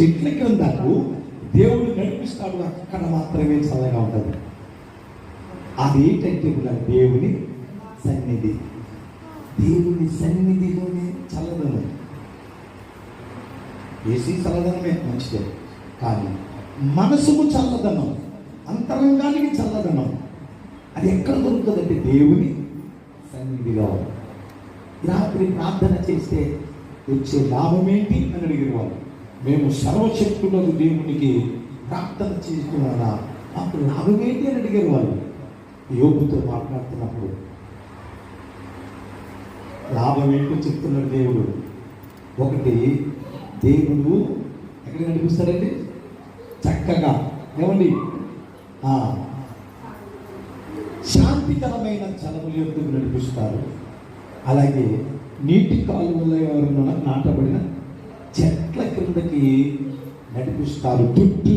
చెట్ల క్రిందకు దేవుడు నడిపిస్తాడు అక్కడ మాత్రమే చల్లగా ఉంటుంది. అది ఏంటంటే కూడా దేవుని సన్నిధి. దేవుని సన్నిధిలోనే చల్లదనం. ఏసీ చల్లదనమే మంచిదే. కానీ మనసుకు చల్లదనం అంతరంగానికి చల్లదనం అది ఎక్కడ దొరుకుతుందంటే దేవుని సన్నిధిలో. రాత్రి ప్రార్థన చేస్తే వచ్చే లాభం ఏంటి అని అడిగిన వాళ్ళు. మేము సర్వశక్తులను దేవునికి ప్రార్థన చేస్తున్నారా మాకు లాభం ఏంటి అని అడిగారు వాళ్ళు. యోగుతో మాట్లాడుతున్నప్పుడు లాభం ఏంటో చెప్తున్నాడు దేవుడు. ఒకటి దేవుడు ఎక్కడ నడిపిస్తారండి చక్కగా ఏమండి? శాంతికరమైన చలముల యొక్క నడిపిస్తారు. అలాగే నీటి కాలువల నాటబడిన కిందకి నడిపిస్తారు. చుట్టూ